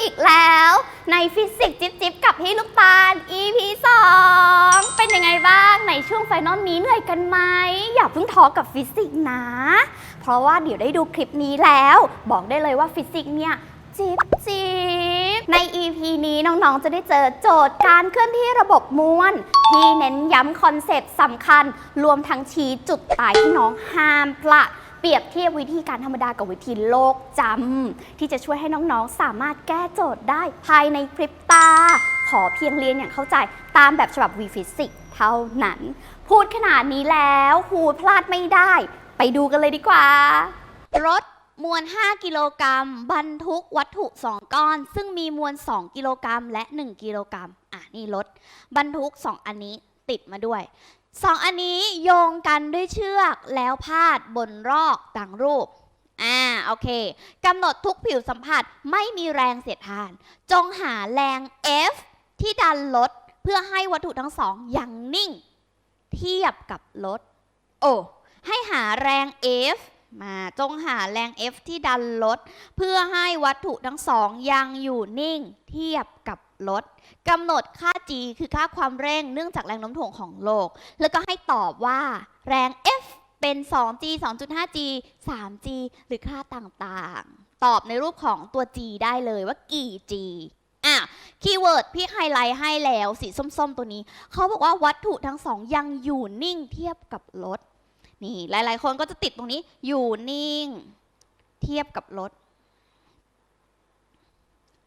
อีกแล้วในฟิสิกส์จิ๊บจิบกับพี่ลูกตาล EP 2 เป็นยังไงบ้างในช่วงไฟนอลนี้เหนื่อยกันไหม อย่าเพิ่งท้อกับฟิสิกส์นะ เพราะว่าเดี๋ยวได้ดูคลิปนี้แล้ว บอกได้เลยว่าฟิสิกส์เนี่ยจิ๊บจิ๊บใน EP นี้น้องๆ จะได้เจอโจทย์การเคลื่อนที่ระบบมวลที่เน้นย้ำคอนเซปต์สำคัญ รวมทั้งชี้จุดตายที่น้องห้ามพลาด เปรียบเทียบวิธีการธรรมดากับวิธีโลกจำที่จะช่วยให้น้องๆ สามารถแก้โจทย์ได้ภายในพริบตา ขอเพียงเรียนอย่างเข้าใจตามแบบฉบับวีฟิสิกเท่านั้น พูดขนาดนี้แล้วครูพลาดไม่ได้ ไปดูกันเลยดีกว่า รถมวล 5 กิโลกรัมบรรทุกวัตถุ 2 ก้อน ซึ่งมีมวล 2 กิโลกรัมและ 1 กิโลกรัมอะนี่รถบรรทุก 2 อันนี้ติดมาด้วย สองอันนี้โยงกันด้วยเชือกแล้วพาดบนรอกดังรูป อ่า โอเคกำหนดทุกผิวสัมผัสไม่มีแรงเสียดทาน จงหาแรง F ที่ดันลดเพื่อให้วัตถุทั้งสองยังนิ่ง เทียบกับลดโอ้ให้หาแรง F มาจงหาแรง F ที่ดันรถเพื่อให้วัตถุทั้งสองยังอยู่นิ่งเทียบกับรถกำหนดค่า g คือค่าความเร่งเนื่องจากแรงโน้มถ่วงของโลก แล้วก็ให้ตอบว่าแรง F เป็น 2g 2.5g 3g หรือค่าต่างๆ ตอบในรูปของตัว g ได้เลยว่ากี่ g อะ คีย์เวิร์ดพี่ไฮไลท์ให้แล้วสีส้มๆ ตัวนี้ เขาบอกว่าวัตถุทั้งสองยังอยู่นิ่งเทียบกับรถ นี่หลาย ๆ คนก็จะติดตรงนี้อยู่นิ่ง เทียบกับรถ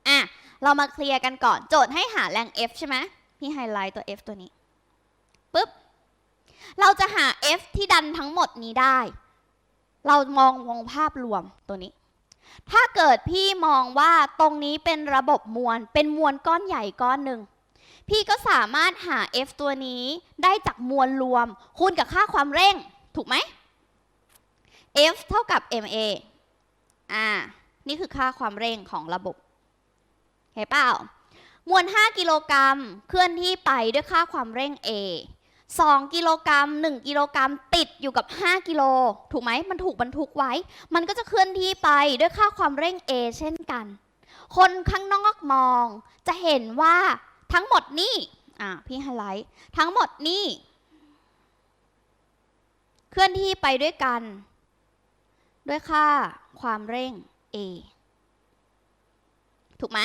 อะเรามาเคลียร์กันก่อนโจทย์ให้หาแรง F ใช่ไหมพี่ไฮไลท์ตัว F ตัวนี้ปุ๊บเราจะหา F ที่ดันทั้งหมดนี้ได้ เรามองวงภาพรวมตัวนี้ ถ้าเกิดพี่มองว่าตรงนี้เป็นระบบมวล เป็นมวลก้อนใหญ่ก้อนหนึ่งพี่ก็สามารถหา F ตัวนี้ได้จากมวลรวมคูณกับค่าความเร่ง ถูกไหม F เท่ากับ ma อ่า นี่คือค่าความเร่งของระบบเห็นเปล่ามวล 5 กิโลกรัมเคลื่อนที่ไปด้วยค่าความเร่ง a 2 กิโลกรัม1 กิโลกรัมติดอยู่กับ 5 กิโล ถูกไหม มันถูกบรรทุกไว้ มันก็จะเคลื่อนที่ไปด้วยค่าความเร่ง a เช่นกัน คนข้างนอกมองจะเห็นว่าทั้งหมดนี่อ่าพี่ไฮไลท์ทั้งหมดนี่ เคลื่อนที่ไปด้วยกัน ด้วยค่าความเร่ง a ถูกไหม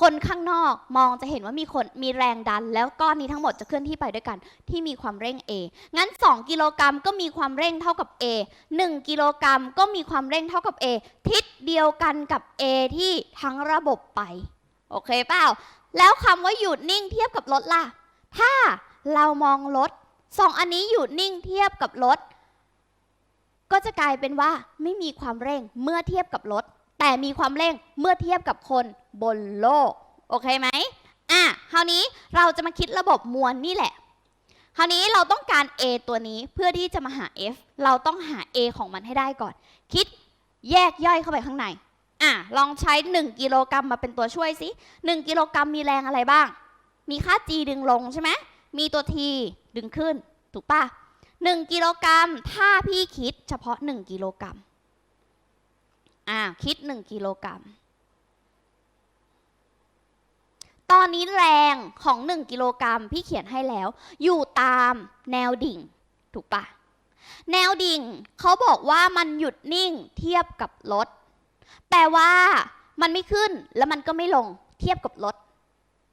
คนข้างนอกมองจะเห็นว่ามีคนมีแรงดัน แล้วก้อนนี้ทั้งหมดจะเคลื่อนที่ไปด้วยกัน ที่มีความเร่ง a งั้น 2 กิโลกรัมก็มีความเร่งเท่ากับ a 1 กิโลกรัมก็มีความเร่งเท่ากับ a ทิศเดียวกันกับ a ที่ทั้งระบบไป โอเคเปล่า แล้วคำว่าหยุดนิ่งเทียบกับรถล่ะ ถ้าเรามองรถ สองอันนี้หยุดนิ่งเทียบกับรถ ก็จะกลายเป็นว่าไม่มีความเร่งเมื่อเทียบกับรถ แต่มีความเร่งเมื่อเทียบกับคนบนโลก โอเคไหมอะคราวนี้เราจะมาคิดระบบมวลนี่แหละ คราวนี้เราต้องการ A ตัวนี้เพื่อที่จะมาหา F เราต้องหา A ของมันให้ได้ก่อน คิดแยกย่อยเข้าไปข้างในอะลองใช้ 1 กิโลกรัมมาเป็นตัวช่วยสิ1กิโลกรัมมีแรงอะไรบ้าง มีค่า G ดึงลงใช่ไหม มีตัว T ดึงขึ้น ถูกปะ1กิโลกรัมถ้าพี่คิดเฉพาะ 1 กิโลกรัมอ่าคิด 1 กิโลกรัม ตอนนี้แรงของ 1 กิโลกรัมพี่เขียนให้แล้ว อยู่ตามแนวดิ่ง ถูกปะแนวดิ่งเขาบอกว่ามันหยุดนิ่งเทียบกับรถแปลว่ามันไม่ขึ้นแล้วมันก็ไม่ลงเทียบกับรถ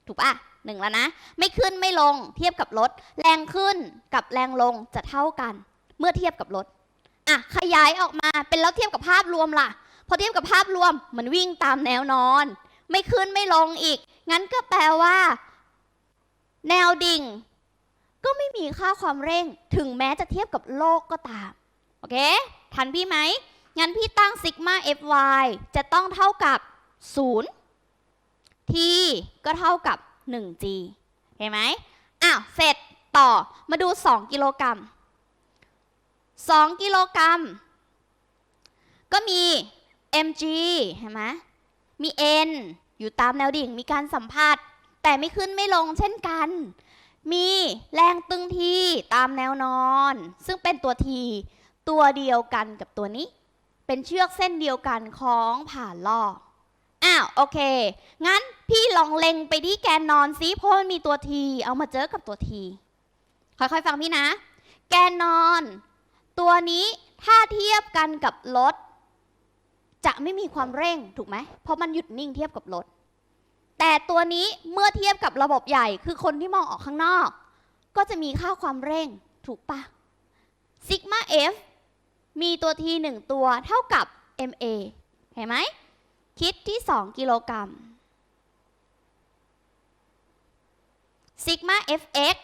ถูกปะ หนึ่งแล้วนะ ไม่ขึ้นไม่ลงเทียบกับรถ แรงขึ้นกับแรงลงจะเท่ากัน เมื่อเทียบกับรถอะขยายออกมาเป็นแล้วเทียบกับภาพรวมล่ะ พอเทียบกับภาพรวมมันวิ่งตามแนวนอน ไม่ขึ้นไม่ลงอีก งั้นก็แปลว่า แนวดิ่ง ก็ไม่มีค่าความเร่งถึงแม้จะเทียบกับโลกก็ตามโอเค ทันพี่ไหมงั้นพี่ตั้งซิกมา fy จะต้องเท่ากับ 0 t ก็เท่ากับ 1g เห็นไหมอ้าวเสร็จต่อมาดู 2 กิโลกรัม 2 กิโลกรัม ก็มี mg เห็นไหมมี n อยู่ตามแนวดิ่งมีการสัมผัส แต่ไม่ขึ้นไม่ลงเช่นกัน มีแรงตึงที่ตามแนวนอน ซึ่งเป็นตัว t ตัวเดียวกันกับตัวนี้ เป็นเชือกเส้นเดียวกันคล้องผ่านล่ออ้าวโอเค งั้น พี่ลองเล็งไปที่แกนนอนซิเพราะมันมีตัวทีเอามาเจอกับตัวทีค่อยๆฟังพี่นะ แกนนอน ตัวนี้ถ้าเทียบกันกับรถ จะไม่มีความเร่งถูกไหมเพราะมันหยุดนิ่งเทียบกับรถ แต่ตัวนี้เมื่อเทียบกับระบบใหญ่คือคนที่มองออกข้างนอก ก็จะมีค่าความเร่งถูกปะซิกมา F มีตัว T หนึ่งตัวเท่ากับ MA เห็นไหมคิดที่ 2 กิโลกรัม ซิกมา FX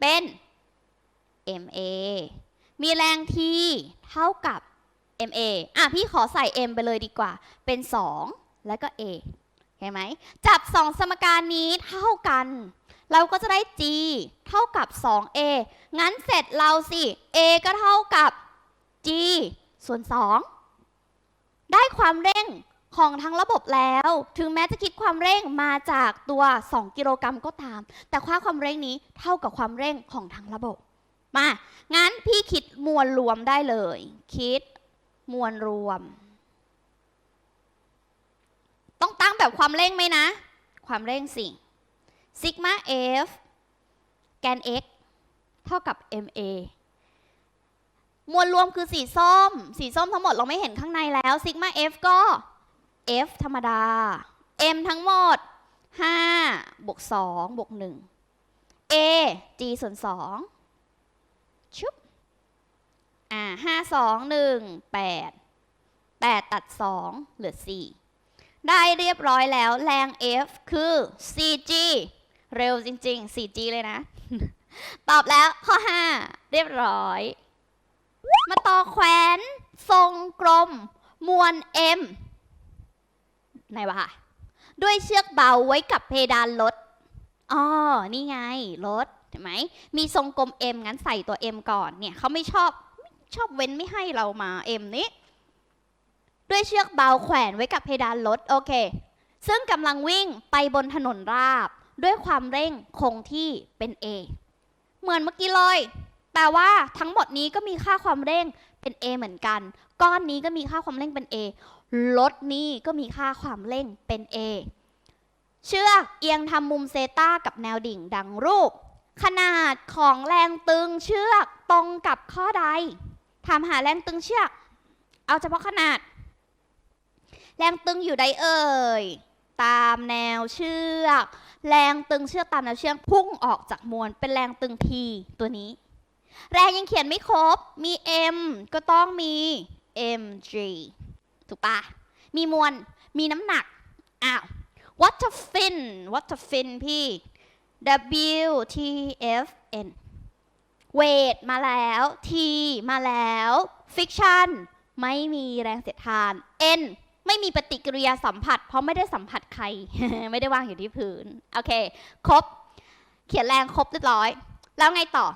เป็น MA มีแรง T เท่ากับ MA อะพี่ขอใส่ M ไปเลยดีกว่า เป็น 2 แล้วก็ A เห็นไหม จับ 2 สมการนี้เท่ากัน เราก็จะได้ G เท่ากับ 2A งั้นเสร็จเราสิ A ก็เท่ากับ G ส่วน 2 ได้ความเร่ง ของทั้งระบบแล้ว ถึงแม้จะคิดความเร่งมาจากตัว 2 กิโลกรัมก็ตาม แต่ค่าความเร่งนี้เท่ากับความเร่งของทั้งระบบ มา งั้นพี่คิดมวลรวมได้เลย คิดมวลรวม ต้องตั้งแบบความเร่งไหมนะ ความเร่งสิซิกมา F แกน x เท่ากับ ma มวลรวมคือสีส้ม สีส้มทั้งหมดเราไม่เห็นข้างในแล้วซิกมา f ก็ f ธรรมดา m ทั้งหมด 5 บวก 2 บวก 1 a g ส่วน 2 ชุบ อ่า 5 2 1 8 8 ตัด 2 เหลือ 4 ได้เรียบร้อยแล้วแรง F คือ 4G เร็วจริง ๆ 4G เลยนะ ตอบแล้วข้อ 5 เรียบร้อย มาต่อแขวน ทรงกลม มวล M ไหนวะคะด้วยเชือกเบาไว้กับเพดานรถอ๋อนี่ไงรถเห็นไหมมีทรงกลม M งั้นใส่ตัว M ก่อนเนี่ยเขาไม่ชอบชอบเว้นไม่ให้เรามา M นี้ ด้วยเชือกเบาแขวนไว้กับเพดานรถโอเค ซึ่งกำลังวิ่งไปบนถนนราบ ด้วยความเร่งคงที่เป็น A เหมือนเมื่อกี้เลยแปลว่าทั้งหมดนี้ก็มีค่าความเร่งเป็น A เหมือนกัน ก้อนนี้ก็มีค่าความเร่งเป็น A รถนี้ก็มีค่าความเร่งเป็น A เชือกเอียงทำมุมเซตากับแนวดิ่งดังรูป ขนาดของแรงตึงเชือกตรงกับข้อใดถามหาแรงตึงเชือก เอาเฉพาะขนาด แรงตึงอยู่ใดเอ่ย ตามแนวเชือก แรงตึงเชือกตามแนวเชือกพุ่งออกจากมวลเป็นแรงตึงทีตัวนี้ แรงยังเขียนไม่ครบ มี M ก็ต้องมี mg ถูกปะมีมวล มีน้ำหนัก อ้าว what a fin what a fin พี่ W T F N weight มาแล้ว T มาแล้ว friction ไม่มีแรงเสียดทาน N ไม่มีปฏิกิริยาสัมผัส เพราะไม่ได้สัมผัสใคร ไม่ได้วางอยู่ที่พื้น โอเค ครบ เขียนแรงครบเรียบร้อย แล้วไงต่อ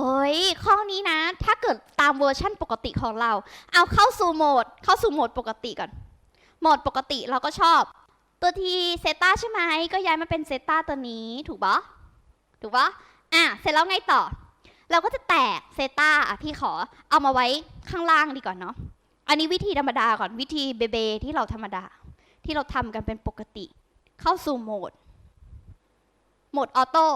โอ้ยข้อนี้นะ ถ้าเกิดตามเวอร์ชั่นปกติของเรา เอาเข้าสู่โหมด เข้าสู่โหมดปกติก่อน โหมดปกติเราก็ชอบ ตัวทีเซตาใช่ไหม ก็ย้ายมาเป็นเซตาตัวนี้ ถูกปะถูกปะอะ เสร็จแล้วไงต่อ เราก็จะแตกเซตาอะพี่ขอ เอามาไว้ข้างล่างดีก่อนเนาะ อันนี้วิธีธรรมดาก่อน วิธีเบเบที่เราธรรมดา ที่เราทำกันเป็นปกติ เข้าสู่โหมด โหมดออโต้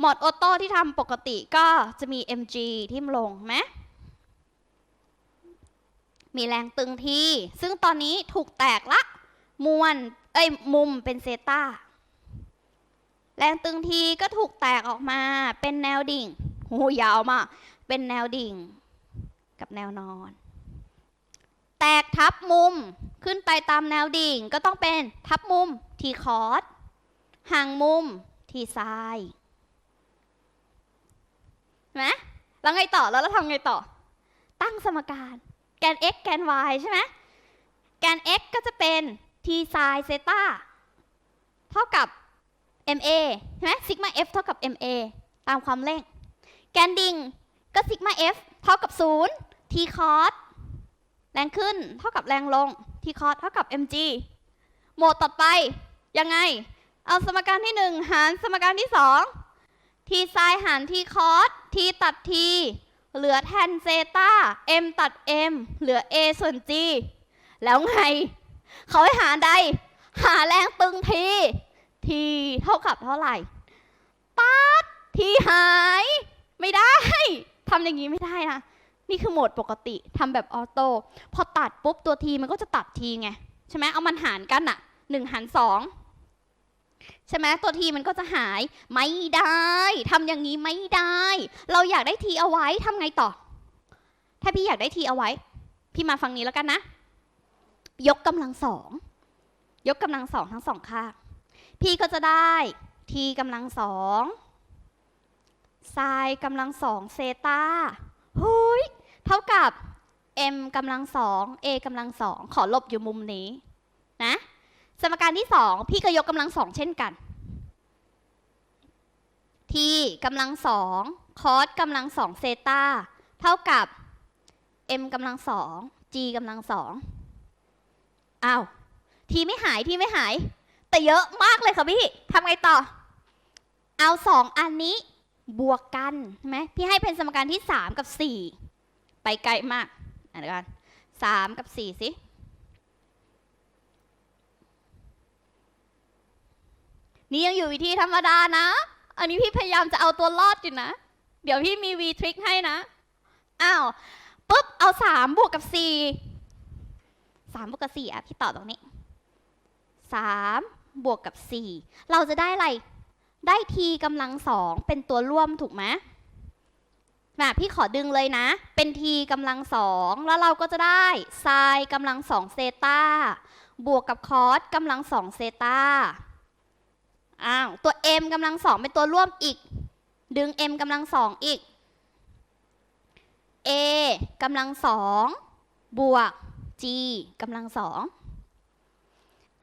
หมดออโต้ที่ทำปกติก็จะมี mg ที่มลงไหมมีแรงตึงที่ซึ่งตอนนี้ถูกแตกละ มวลเอ้ยมุมเป็นเซตาแรงตึงทีก็ถูกแตกออกมาเป็นแนวดิ่งโหยาวมาก เป็นแนวดิ่ง กับแนวนอน แตกทับมุมขึ้นไปตามแนวดิ่งก็ต้องเป็นทับมุมทีคอร์สห่างมุมทีซ้า นไหมแล้วไงต่อแล้วเราทำไงต่อ ตั้งสมการ แกน x แกน y ใช่ไหมแกน x ก็จะเป็น t ไซน์เซตาเท่ากับ ma ใช่ไหมซิกมา f เท่ากับ ma ตามความเร่ง แกนดิ่งก็ซิกมา f เท่ากับ 0 t cos แรงขึ้นเท่ากับแรงลง t cos เท่ากับ mg โหมดต่อไปยังไง เอาสมการที่ 1 หารสมการที่ 2 ทีไซน์หารทีคอสทีตัดทีเหลือแทนเซตา m ตัด m เหลือ a ส่วน g แล้วไง เขาให้หาใด หาแรงตึงที ทีเท่ากับเท่าไหร่ตัดทีหาย ไม่ได้ทำอย่างนี้ไม่ได้นะ นี่คือโหมดปกติทำแบบออโต้ พอตัดปุ๊บตัวทีมันก็จะตัดทีไง ใช่ไหมเอามันหารกันอะหนึ่งหารสอง ใช่ไหมตัวทีมันก็จะหายไม่ได้ทำอย่างนี้ไม่ได้ เราอยากได้ทีเอาไว้ทำไงต่อ ถ้าพี่อยากได้ทีเอาไว้ พี่มาฟังนี้แล้วกันนะ ยกกำลังสองยกกำลังสองทั้งสองข้างพี่ก็จะได้ทีกำลังสองไซน์กำลังสองเซตาหุยเท่ากับ m กำลังสอง a กำลังสองขอลบอยู่มุมนี้นะ สมการที่สองพี่ก็ยกกำลังสองเช่นกันทีกำลังสองคอสกำลังสองเซตาเท่ากับ m กำลังสอง g กำลังสองอ้าวทีไม่หายทีไม่หาย แต่เยอะมากเลยค่ะพี่ทำไงต่อ เอาสองอันนี้บวกกันใช่ไหมพี่ให้เป็นสมการที่สามกับสี่ไปไกลมากอะเดี๋ยวกันสามกับสี่สิ นี่ยังอยู่วิธีธรรมดานะ อันนี้พี่พยายามจะเอาตัวรอดอยู่นะ เดี๋ยวพี่มีวีทริคให้นะ อ้าวปุ๊บเอาสามบวกกับสี่สามบวกกับสี่อะ พี่ต่อตรงนี้สามบวกกับสี่เราจะได้อะไร ได้ทีกำลังสองเป็นตัวร่วมถูกไหมมาพี่ขอดึงเลยนะ เป็นทีกำลังสองแล้วเราก็จะได้ไซน์กำลังสองเซตาบวกกับคอสกำลังสองเซตา อ้าวตัว m กำลังสองเป็นตัวร่วมอีก ดึง m กำลังสองอีก a กำลังสองบวก g กำลังสอง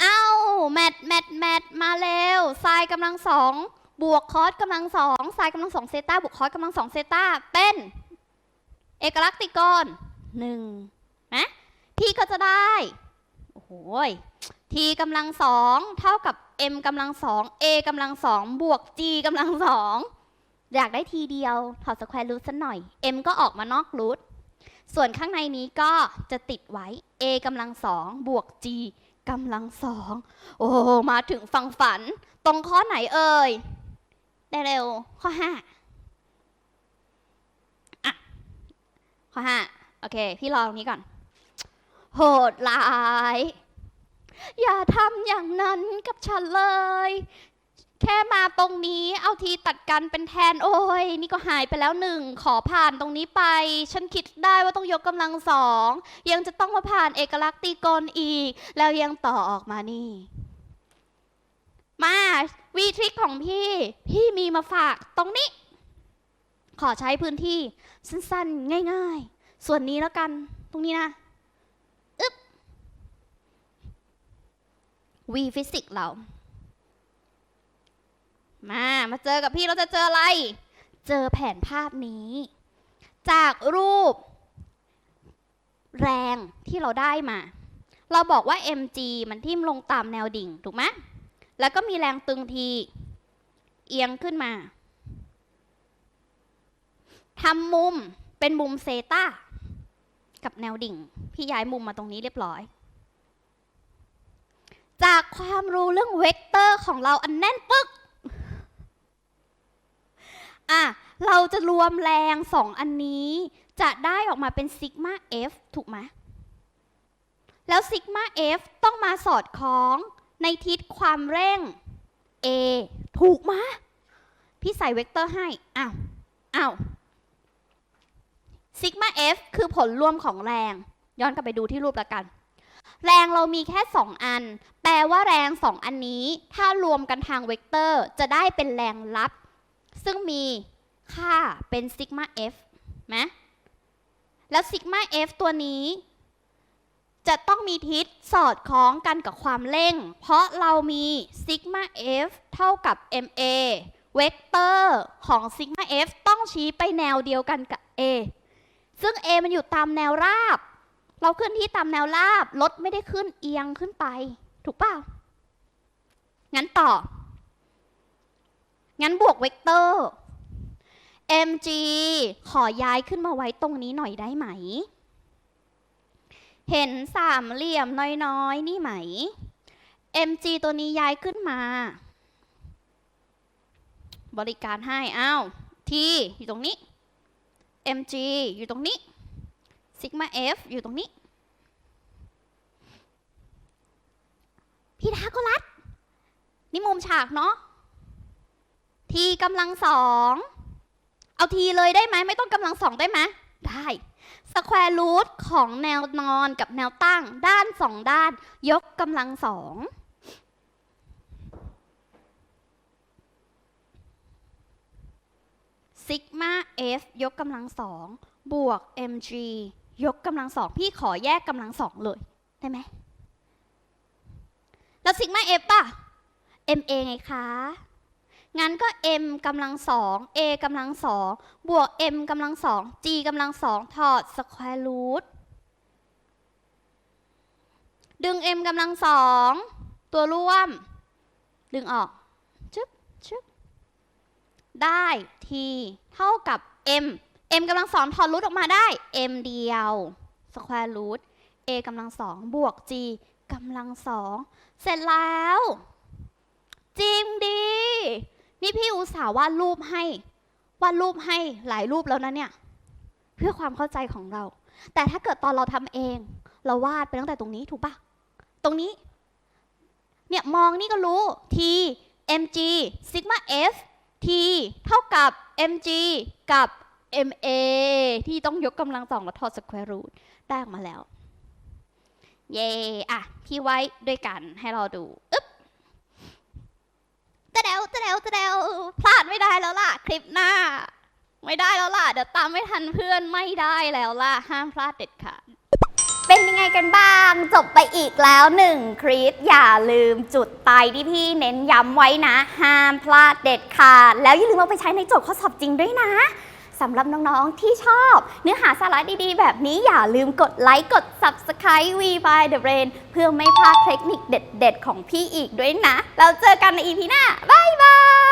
เอ้าแมทแมทแมทมาเร็วไซน์กำลังสองบวกคอสกำลังสองไซน์กำลังสองเซต้าบวกคอสกำลังสองเซต้าเป็น เอกลักษณ์ติกรหนึ่งนะพี่ก็จะได้ โอ้โหทีกำลังสองเท่ากับ m กำลังสอง a กำลังสองบวก g กำลังสองอยากได้ทีเดียวถอดสแควร์รูทสักหน่อย m ก็ออกมานอกรูทส่วนข้างในนี้ก็จะติดไว้ a กำลังสองบวก g กำลังสองโอ้มาถึงฟังฝัน ตรงข้อไหนเอ่ย ได้เร็ว ข้อห้าอะ ข้อห้าโอเค พี่รอตรงนี้ก่อน โหดร้าย อย่าทำอย่างนั้นกับฉันเลย แค่มาตรงนี้เอาทีตัดกันเป็นแทนโอ้ย นี่ก็หายไปแล้วหนึ่ง ขอผ่านตรงนี้ไป ฉันคิดได้ว่าต้องยกกำลังสอง ยังจะต้องมาผ่านเอกลักษณ์ตีกลอีก แล้วยังต่อออกมานี่ มาวีทริคของพี่ พี่มีมาฝากตรงนี้ ขอใช้พื้นที่ สั้นๆ ง่าย ๆ ส่วนนี้แล้วกัน ตรงนี้นะ อึ๊บ วีฟิสิกเรา มา มาเจอกับพี่เราจะเจออะไร เจอแผนภาพนี้ จากรูป แรงที่เราได้มา เราบอกว่า mg มันทิ่มลงตามแนวดิ่ง ถูกไหมแล้วก็มีแรงตึงที เอียงขึ้นมาทำมุมเป็นมุมเซตากับแนวดิ่ง พี่ย้ายมุมมาตรงนี้เรียบร้อย จากความรู้เรื่องเวกเตอร์ของเราอันแน่นปึ๊กอะเราจะรวมแรงสองอันนี้ จะได้ออกมาเป็นซิกมา F ถูกไหมแล้วซิกมา F ต้องมาสอดคล้องในทิศความเร่ง A ถูกมะพี่ใส่เวกเตอร์ให้ อ้าว อ้าว ซิกมา F คือผลรวมของแรง ย้อนกลับไปดูที่รูปละกัน แรงเรามีแค่ 2 อัน แปลว่าแรง 2 อันนี้ ถ้ารวมกันทางเวกเตอร์จะได้เป็นแรงลับ ซึ่งมีค่าเป็นซิกมา F ไหมแล้วซิกมา F ตัวนี้ จะต้องมีทิศสอดคล้องกันกับความเร่ง เพราะเรามีซิกมา F เท่ากับ ma เวกเตอร์ของซิกมา F ต้องชี้ไปแนวเดียวกันกับ a ซึ่ง a มันอยู่ตามแนวราบ เราขึ้นที่ตามแนวราบรถไม่ได้ขึ้นเอียงขึ้นไป ถูกเปล่า งั้นต่อ งั้นบวกเวกเตอร์ mg ขอย้ายขึ้นมาไว้ตรงนี้หน่อยได้ไหม เห็นสามเหลี่ยมน้อยๆ นี่ไหม mg ตัวนี้ย้ายขึ้นมา บริการให้อ้าว t อยู่ตรงนี้ mg อยู่ตรงนี้ sigma f อยู่ตรงนี้พีทาโกรัสนี่มุมฉากเนาะ t กำลังสองเอา t เลยได้ไหมไม่ต้องกำลังสองได้ไหมได้สแควร์รูทของแนวนอนกับแนวตั้งด้านสองด้าน ยกกำลังสองซิกมาเอฟยกกำลังสองบวก mg ยกกำลังสองพี่ขอแยกกำลังสองเลย ได้ไหม แล้วซิกมาเอฟป่ะ ma ไงคะ งั้นก็ m กำลังสอง a กำลังสองบวก m กำลังสอง g กำลังสองถอดสแควร์รูทดึง m กำลังสองตัวร่วม ดึงออกชึบชึบได้ t เท่ากับ m m กำลังสองถอดรูทออกมาได้ m เดียวสแควร์รูท a กำลังสองบวก g กำลังสองเสร็จแล้ว จริงดี นี่พี่อุตส่าห์วาดรูปให้ วาดรูปให้หลายรูปแล้วนะเนี่ย เพื่อความเข้าใจของเรา แต่ถ้าเกิดตอนเราทำเอง เราวาดไปตั้งแต่ตรงนี้ถูกปะตรงนี้ เนี่ยมองนี่ก็รู้ t mg sigma f t เท่ากับ mg กับ ma ที่ต้องยกกำลังสองแล้วถอดสแควรูทได้ออกมาแล้ว เย่อะพี่ไว้ด้วยกันให้เราดูอึ๊บจะเดวจะเดวจะเดวพลาดไม่ได้แล้วล่ะ คลิปหน้า ไม่ได้แล้วล่ะ เดี๋ยวตามไม่ทันเพื่อนไม่ได้แล้วล่ะ ห้ามพลาดเด็ดขาดเป็นยังไงกันบ้าง จบไปอีกแล้วหนึ่งคลิป อย่าลืมจุดไตที่พี่เน้นย้ำไว้นะ ห้ามพลาดเด็ดขาด แล้วอย่าลืมเอาไปใช้ในโจทย์ข้อสอบจริงด้วยนะ สำหรับน้องๆที่ชอบ เนื้อหาสาระดีๆ แบบนี้อย่าลืมกดไลค์กด Subscribe V by the Brain เพื่อไม่พลาดเทคนิคเด็ดๆ ของพี่อีกด้วยนะ เราเจอกันใน EP หน้า บ๊ายบาย